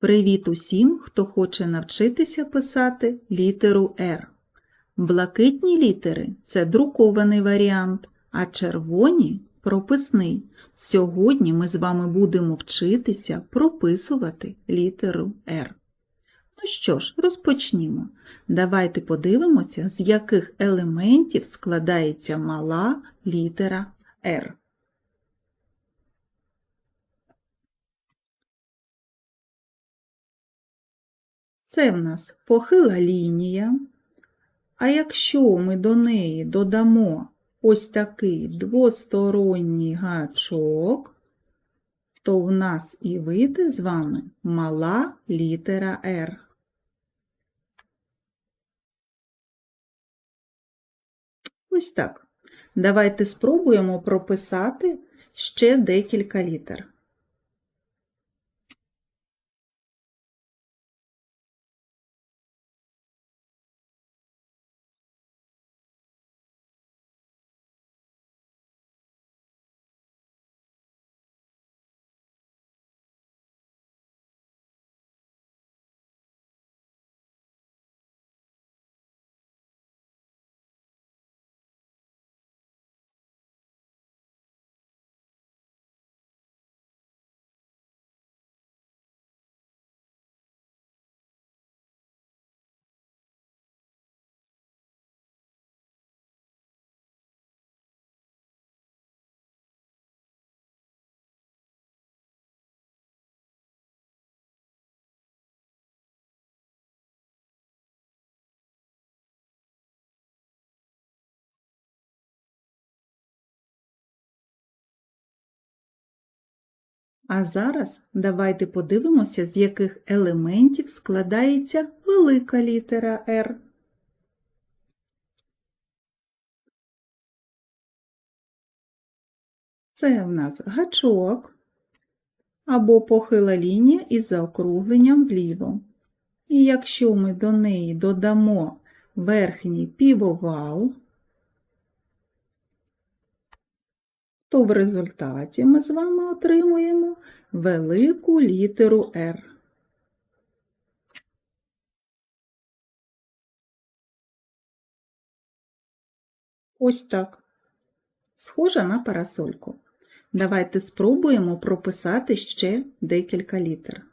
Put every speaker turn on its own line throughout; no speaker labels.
Привіт усім, хто хоче навчитися писати літеру R. Блакитні літери це друкований варіант, а червоні прописний. Сьогодні ми з вами будемо вчитися прописувати літеру R. Ну що ж, розпочнімо. Давайте подивимося, з яких елементів складається мала літера R. Це в нас похила лінія. А якщо ми до неї додамо ось такий двосторонній гачок, то в нас і вийде з вами мала літера R. Ось так. Давайте спробуємо прописати ще декілька літер. А зараз давайте подивимося, з яких елементів складається велика літера R. Це в нас гачок або похила лінія із заокругленням вліво. І якщо ми до неї додамо верхній півовал, то в результаті ми з вами отримуємо велику літеру R. Ось так. Схожа на парасольку. Давайте спробуємо прописати ще декілька літер.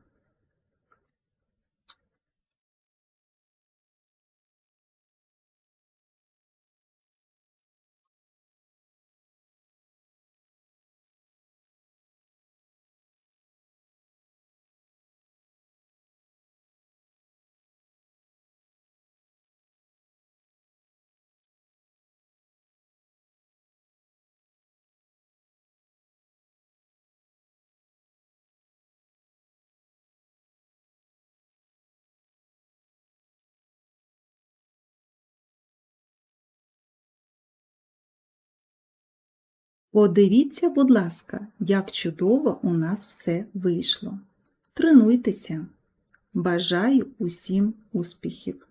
Подивіться, будь ласка, як чудово у нас все вийшло. Тренуйтеся. Бажаю усім успіхів!